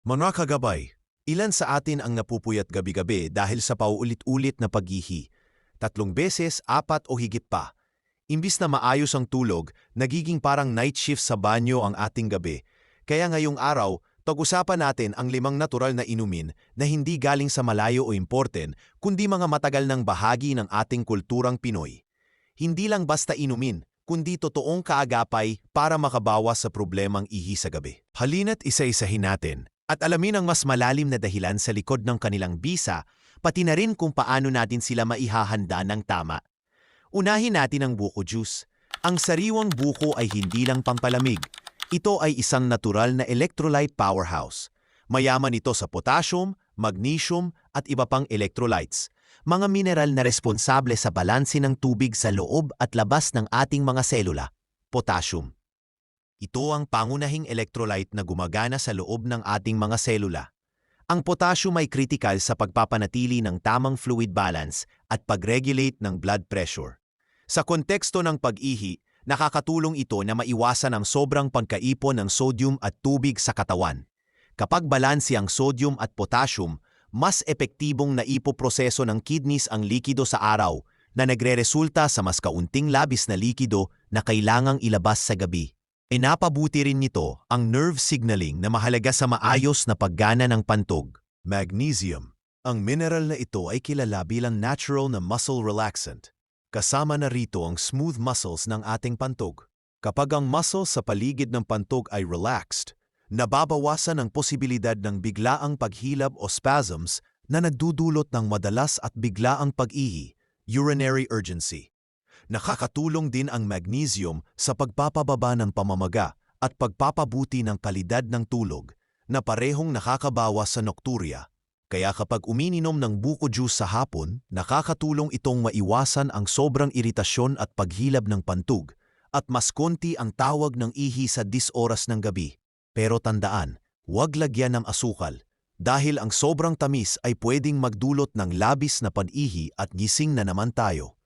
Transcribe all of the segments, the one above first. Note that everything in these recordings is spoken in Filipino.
Mga kagabay, ilan sa atin ang napupuyat gabi-gabi dahil sa paulit-ulit na paghihi? Tatlong beses, apat o higit pa. Imbis na maayos ang tulog, nagiging parang night shift sa banyo ang ating gabi. Kaya ngayong araw, pag-usapan natin ang limang natural na inumin na hindi galing sa malayo o importen, kundi mga matagal ng bahagi ng ating kulturang Pinoy. Hindi lang basta inumin, kundi totoong kaagapay para makabawas sa problemang ihi sa gabi. Halina't isa-isahin natin at alamin ang mas malalim na dahilan sa likod ng kanilang bisa, pati na rin kung paano natin sila maihahanda ng tama. Unahin natin ang buko juice. Ang sariwang buko ay hindi lang pampalamig. Ito ay isang natural na electrolyte powerhouse. Mayaman ito sa potassium, magnesium at iba pang electrolytes. Mga mineral na responsable sa balanse ng tubig sa loob at labas ng ating mga selula. Potassium. Ito ang pangunahing electrolyte na gumagana sa loob ng ating mga selula. Ang potassium ay kritikal sa pagpapanatili ng tamang fluid balance at pag-regulate ng blood pressure. Sa konteksto ng pag-ihi, nakakatulong ito na maiwasan ang sobrang pagkaipon ng sodium at tubig sa katawan. Kapag balanse ang sodium at potassium, mas epektibong naipoproseso ng kidneys ang likido sa araw na nagreresulta sa mas kaunting labis na likido na kailangang ilabas sa gabi. Inapabuti rin nito ang nerve signaling na mahalaga sa maayos na paggana ng pantog. Magnesium. Ang mineral na ito ay kilala bilang natural na muscle relaxant. Kasama na rito ang smooth muscles ng ating pantog. Kapag ang muscles sa paligid ng pantog ay relaxed, nababawasan ang posibilidad ng biglaang paghilab o spasms na nagdudulot ng madalas at biglaang pag-ihi, urinary urgency. Nakakatulong din ang magnesium sa pagpapababa ng pamamaga at pagpapabuti ng kalidad ng tulog na parehong nakakabawas sa nocturia. Kaya kapag umininom ng buko juice sa hapon, nakakatulong itong maiwasan ang sobrang iritasyon at paghilab ng pantug at mas konti ang tawag ng ihi sa 10 oras ng gabi. Pero tandaan, huwag lagyan ng asukal dahil ang sobrang tamis ay pwedeng magdulot ng labis na panihi at gising na naman tayo.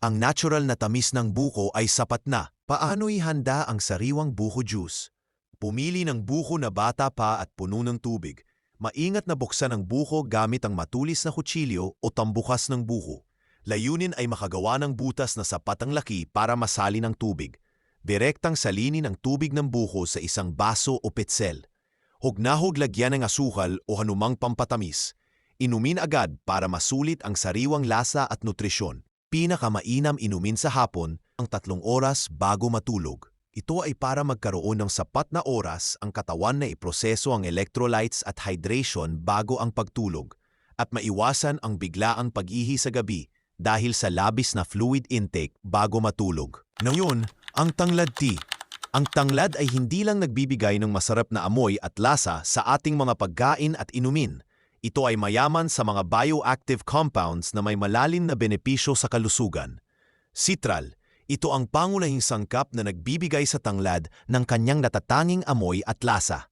Ang natural na tamis ng buko ay sapat na. Paano ihanda ang sariwang buko juice? Pumili ng buko na bata pa at puno ng tubig. Maingat na buksan ang buko gamit ang matulis na kutsilyo o tambukas ng buko. Layunin ay makagawa ng butas na sapat ang laki para masali ng tubig. Direktang salinin ang tubig ng buko sa isang baso o petsel. Huwag na huwag lagyan ng asukal o hanumang pampatamis. Inumin agad para masulit ang sariwang lasa at nutrisyon. Pinakamainam inumin sa hapon ang tatlong oras bago matulog. Ito ay para magkaroon ng sapat na oras ang katawan na iproseso ang electrolytes at hydration bago ang pagtulog at maiwasan ang biglaang pag-ihi sa gabi dahil sa labis na fluid intake bago matulog. Ngayon, ang tanglad tea. Ang tanglad ay hindi lang nagbibigay ng masarap na amoy at lasa sa ating mga pagkain at inumin. Ito ay mayaman sa mga bioactive compounds na may malalim na benepisyo sa kalusugan. Citral, ito ang pangunahing sangkap na nagbibigay sa tanglad ng kanyang natatanging amoy at lasa.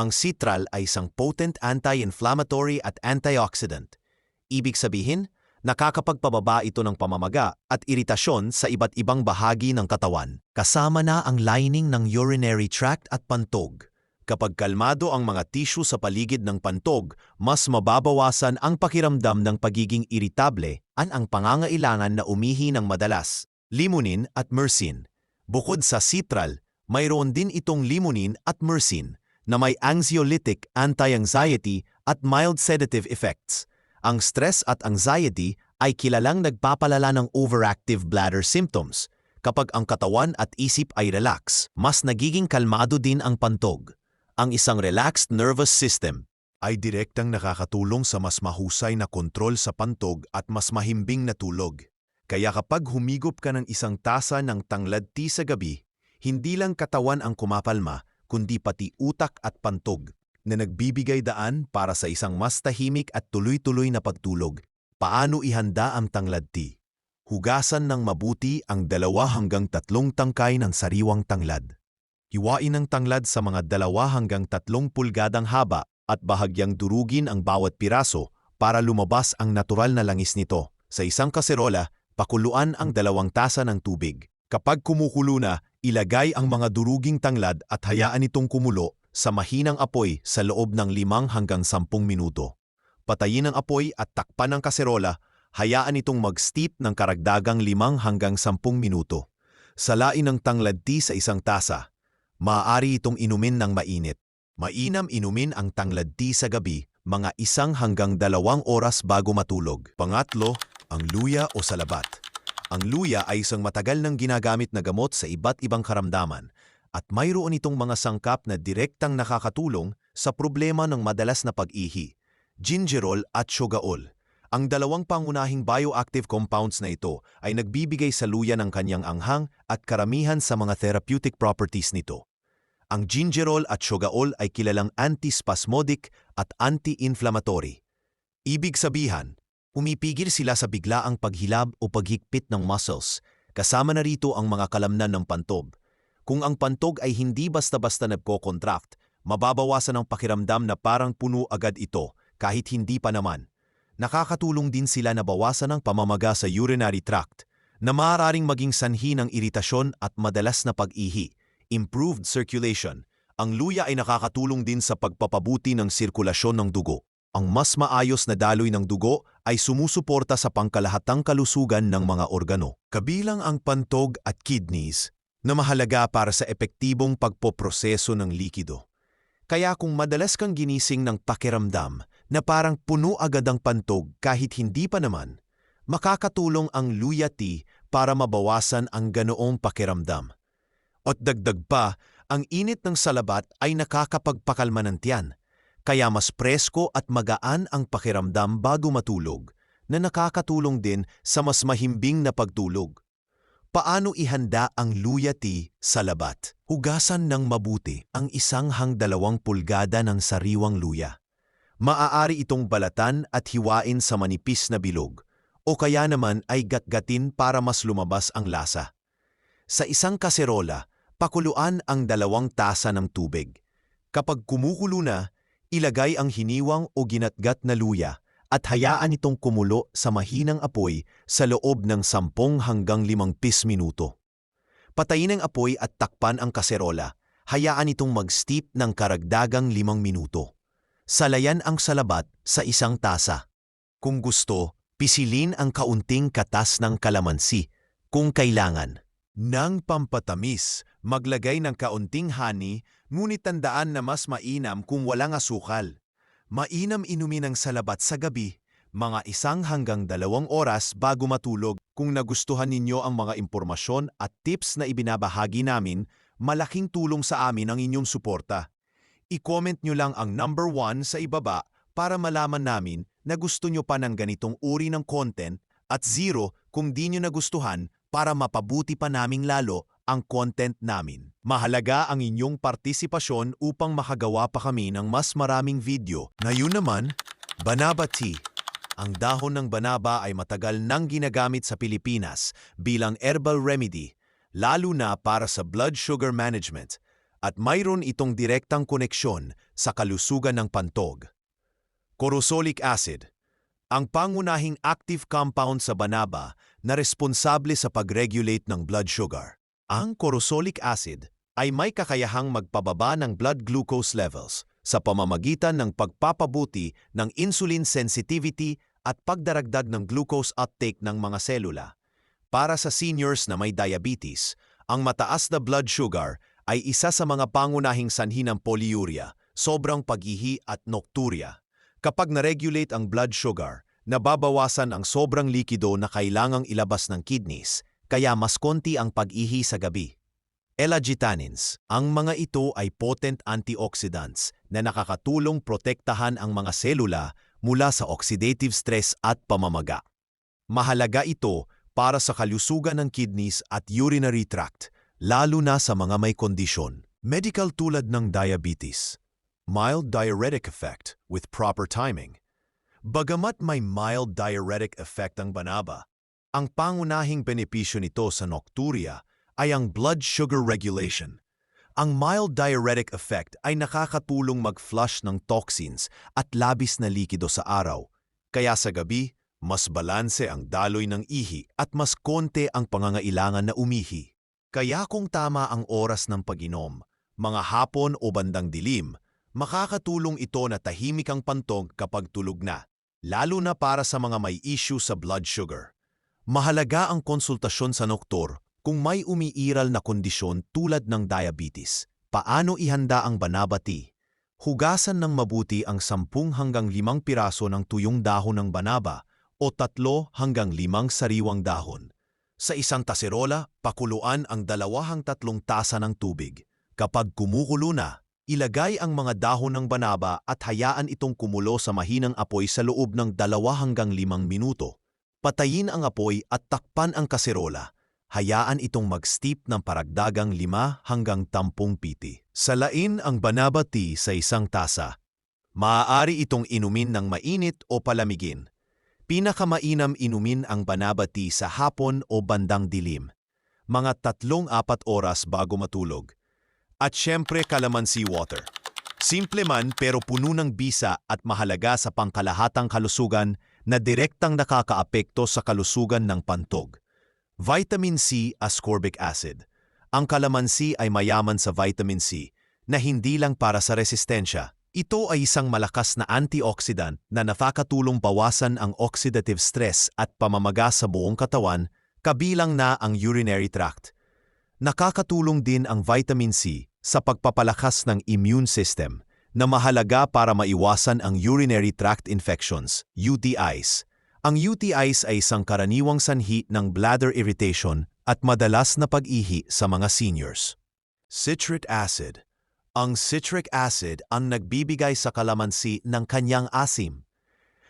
Ang citral ay isang potent anti-inflammatory at antioxidant. Ibig sabihin, nakakapagpababa ito ng pamamaga at iritasyon sa iba't ibang bahagi ng katawan. Kasama na ang lining ng urinary tract at pantog. Kapag kalmado ang mga tissue sa paligid ng pantog, mas mababawasan ang pakiramdam ng pagiging iritable an ang pangangailangan na umihi ng madalas limonin at myrcene. Bukod sa citral, mayroon din itong limonin at myrcene na may anxiolytic, anti-anxiety at mild sedative effects. Ang stress at anxiety ay kilalang nagpapalala ng overactive bladder symptoms. Kapag ang katawan at isip ay relax, mas nagiging kalmado din ang pantog. Ang isang relaxed nervous system ay direktang nakakatulong sa mas mahusay na kontrol sa pantog at mas mahimbing na tulog. Kaya kapag humigop ka ng isang tasa ng tanglad tea sa gabi, hindi lang katawan ang kumapalma, kundi pati utak at pantog na nagbibigay daan para sa isang mas tahimik at tuloy-tuloy na pagtulog. Paano ihanda ang tanglad tea? Hugasan ng mabuti ang dalawa hanggang tatlong tangkay ng sariwang tanglad. Hiwain ang tanglad sa mga dalawa hanggang tatlong pulgadang haba at bahagyang durugin ang bawat piraso para lumabas ang natural na langis nito. Sa isang kaserola, pakuluan ang dalawang tasa ng tubig. Kapag kumukulo na, ilagay ang mga duruging tanglad at hayaan itong kumulo sa mahinang apoy sa loob ng limang hanggang sampung minuto. Patayin ang apoy at takpan ang kaserola, hayaan itong mag-steep ng karagdagang limang hanggang sampung minuto. Salain ng tanglad tea sa isang tasa. Maaari itong inumin ng mainit. Mainam inumin ang tanglad tea sa gabi, mga isang hanggang dalawang oras bago matulog. Pangatlo, ang luya o salabat. Ang luya ay isang matagal nang ginagamit na gamot sa iba't ibang karamdaman at mayroon itong mga sangkap na direktang nakakatulong sa problema ng madalas na pag-ihi, gingerol at sugaol. Ang dalawang pangunahing bioactive compounds na ito ay nagbibigay sa luya ng kanyang anghang at karamihan sa mga therapeutic properties nito. Ang gingerol at sugaol ay kilalang antispasmodic at anti-inflammatory. Ibig sabihan, umipigil sila sa biglaang paghilab o paghigpit ng muscles, kasama na rito ang mga kalamnan ng pantob. Kung ang pantog ay hindi basta-basta nagko-contract, mababawasan ang pakiramdam na parang puno agad ito kahit hindi pa naman. Nakakatulong din sila na bawasan ang pamamaga sa urinary tract na maaaring maging sanhi ng iritasyon at madalas na pag-ihi improved circulation, ang luya ay nakakatulong din sa pagpapabuti ng sirkulasyon ng dugo. Ang mas maayos na daloy ng dugo ay sumusuporta sa pangkalahatang kalusugan ng mga organo, kabilang ang pantog at kidneys na mahalaga para sa epektibong pagpoproseso ng likido. Kaya kung madalas kang ginising ng pakiramdam na parang puno agad ang pantog kahit hindi pa naman, makakatulong ang luya tea para mabawasan ang ganoong pakiramdam. At dagdag pa, ang init ng salabat ay nakakapagpakalma ng tiyan, kaya mas presko at magaan ang pakiramdam bago matulog, na nakakatulong din sa mas mahimbing na pagtulog. Paano ihanda ang luya tea sa labat? Hugasan ng mabuti ang isang hang dalawang pulgada ng sariwang luya. Maaari itong balatan at hiwain sa manipis na bilog, o kaya naman ay gatgatin para mas lumabas ang lasa. Sa isang kaserola, Pakuluan ang dalawang tasa ng tubig. Kapag kumukulo na, ilagay ang hiniwang o ginatgat na luya at hayaan itong kumulo sa mahinang apoy sa loob ng 10 hanggang 15 minuto. Patayin ang apoy at takpan ang kaserola. Hayaan itong mag-steep ng karagdagang 5 minuto. Salayan ang salabat sa isang tasa. Kung gusto, pisilin ang kaunting katas ng kalamansi kung kailangan. Nang pampatamis, maglagay ng kaunting honey, ngunit tandaan na mas mainam kung walang asukal. Mainam inumin ang salabat sa gabi, mga isang hanggang dalawang oras bago matulog. Kung nagustuhan ninyo ang mga impormasyon at tips na ibinabahagi namin, malaking tulong sa amin ang inyong suporta. I-comment nyo lang ang number one sa ibaba para malaman namin na gusto nyo pa ng ganitong uri ng content at zero kung di nyo nagustuhan para mapabuti pa naming lalo ang content namin. Mahalaga ang inyong partisipasyon upang makagawa pa kami ng mas maraming video. Ngayon naman, Banaba Tea. Ang dahon ng banaba ay matagal nang ginagamit sa Pilipinas bilang herbal remedy, lalo na para sa blood sugar management, at mayroon itong direktang koneksyon sa kalusugan ng pantog. Corosolic acid ang pangunahing active compound sa banaba na responsable sa pag-regulate ng blood sugar. Ang corosolic acid ay may kakayahang magpababa ng blood glucose levels sa pamamagitan ng pagpapabuti ng insulin sensitivity at pagdaragdag ng glucose uptake ng mga selula. Para sa seniors na may diabetes, ang mataas na blood sugar ay isa sa mga pangunahing sanhi ng polyuria, sobrang paghihi at nocturia. Kapag na-regulate ang blood sugar, nababawasan ang sobrang likido na kailangang ilabas ng kidneys, kaya mas konti ang pag-ihi sa gabi. Elagitanins, ang mga ito ay potent antioxidants na nakakatulong protektahan ang mga selula mula sa oxidative stress at pamamaga. Mahalaga ito para sa kalusugan ng kidneys at urinary tract, lalo na sa mga may kondisyon. Medical tulad ng diabetes, mild diuretic effect with proper timing. Bagamat may mild diuretic effect ang banaba, ang pangunahing benepisyo nito sa nocturia ay ang blood sugar regulation. Ang mild diuretic effect ay nakakatulong mag-flush ng toxins at labis na likido sa araw, kaya sa gabi, mas balanse ang daloy ng ihi at mas konte ang pangangailangan na umihi. Kaya kung tama ang oras ng pag-inom, mga hapon o bandang dilim, makakatulong ito na tahimik ang pantog kapag tulog na, lalo na para sa mga may issue sa blood sugar. Mahalaga ang konsultasyon sa doktor kung may umiiral na kondisyon tulad ng diabetes. Paano ihanda ang banabati? Hugasan ng mabuti ang 10 hanggang 5 piraso ng tuyong dahon ng banaba o 3 hanggang 5 sariwang dahon. Sa isang taserola, pakuluan ang dalawahang tatlong tasa ng tubig. Kapag kumukulo na, ilagay ang mga dahon ng banaba at hayaan itong kumulo sa mahinang apoy sa loob ng 2 hanggang 5 minuto. Patayin ang apoy at takpan ang kaserola hayaan itong mag-steep ng paragdagang 5 hanggang 10 piti. Salain ang banaba tea sa isang tasa. Maaari itong inumin ng mainit o palamigin. Pinakamainam inumin ang banaba tea sa hapon o bandang dilim. Mga tatlong apat oras bago matulog. At syempre calamansi water. Simple man pero puno ng bisa at mahalaga sa pangkalahatang kalusugan na direktang nakakaapekto sa kalusugan ng pantog. Vitamin C ascorbic acid. Ang kalamansi ay mayaman sa vitamin C na hindi lang para sa resistensya. Ito ay isang malakas na antioxidant na nakakatulong bawasan ang oxidative stress at pamamaga sa buong katawan, kabilang na ang urinary tract. Nakakatulong din ang vitamin C sa pagpapalakas ng immune system na mahalaga para maiwasan ang urinary tract infections, UTIs, ang UTIs ay isang karaniwang sanhi ng bladder irritation at madalas na pag-ihi sa mga seniors. Citric acid Ang citric acid ang nagbibigay sa kalamansi ng kanyang asim.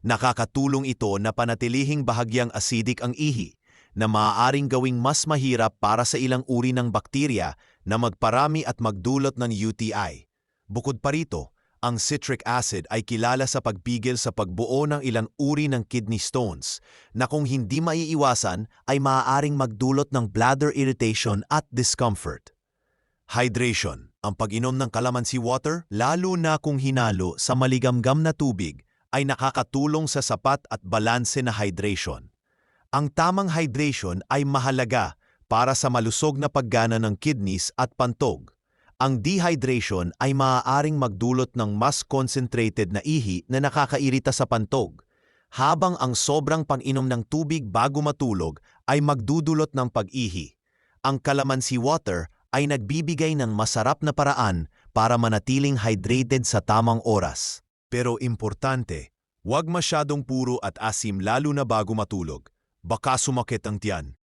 Nakakatulong ito na panatilihing bahagyang acidic ang ihi na maaaring gawing mas mahirap para sa ilang uri ng bakterya na magparami at magdulot ng UTI. Bukod pa rito, ang citric acid ay kilala sa pagpigil sa pagbuo ng ilang uri ng kidney stones na kung hindi maiiwasan ay maaaring magdulot ng bladder irritation at discomfort. Hydration Ang pag-inom ng calamansi water, lalo na kung hinalo sa maligamgam na tubig, ay nakakatulong sa sapat at balanse na hydration. Ang tamang hydration ay mahalaga para sa malusog na paggana ng kidneys at pantog ang dehydration ay maaaring magdulot ng mas concentrated na ihi na nakakairita sa pantog, habang ang sobrang pang-inom ng tubig bago matulog ay magdudulot ng pag-ihi. Ang calamansi water ay nagbibigay ng masarap na paraan para manatiling hydrated sa tamang oras. Pero importante, huwag masyadong puro at asim lalo na bago matulog. Baka sumakit ang tiyan.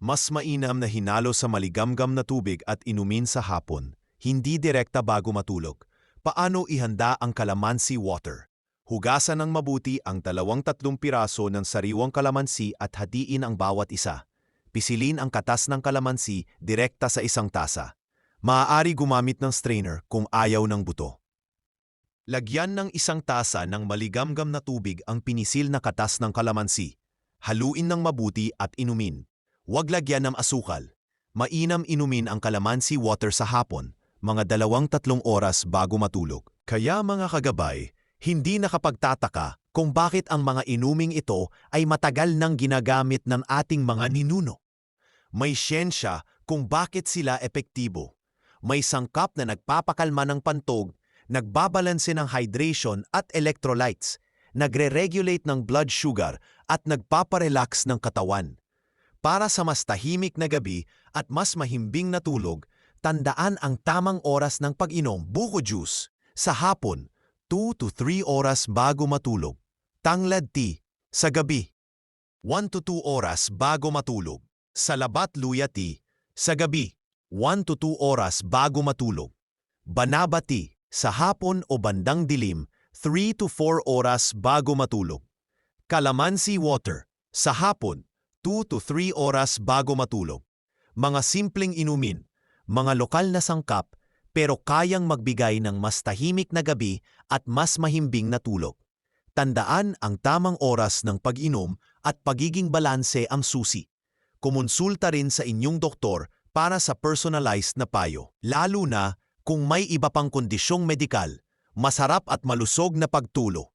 Mas mainam na hinalo sa maligamgam na tubig at inumin sa hapon hindi direkta bago matulog. Paano ihanda ang calamansi water? Hugasan ng mabuti ang dalawang tatlong piraso ng sariwang kalamansi at hatiin ang bawat isa. Pisilin ang katas ng kalamansi direkta sa isang tasa. Maaari gumamit ng strainer kung ayaw ng buto. Lagyan ng isang tasa ng maligamgam na tubig ang pinisil na katas ng kalamansi. Haluin ng mabuti at inumin. Huwag lagyan ng asukal. Mainam inumin ang kalamansi water sa hapon mga dalawang tatlong oras bago matulog. Kaya mga kagabay, hindi nakapagtataka kung bakit ang mga inuming ito ay matagal nang ginagamit ng ating mga ninuno. May siyensya kung bakit sila epektibo. May sangkap na nagpapakalma ng pantog, nagbabalanse ng hydration at electrolytes, nagre-regulate ng blood sugar at nagpaparelax ng katawan. Para sa mas tahimik na gabi at mas mahimbing na tulog, tandaan ang tamang oras ng pag-inom buko juice sa hapon 2 to 3 oras bago matulog. Tanglad tea sa gabi 1 to 2 oras bago matulog. Salabat luya tea sa gabi 1 to 2 oras bago matulog. Banaba tea sa hapon o bandang dilim 3 to 4 oras bago matulog. Calamansi water sa hapon 2 to 3 oras bago matulog. Mga simpleng inumin mga lokal na sangkap pero kayang magbigay ng mas tahimik na gabi at mas mahimbing na tulog. Tandaan ang tamang oras ng pag-inom at pagiging balanse ang susi. Kumonsulta rin sa inyong doktor para sa personalized na payo, lalo na kung may iba pang kondisyong medikal, masarap at malusog na pagtulo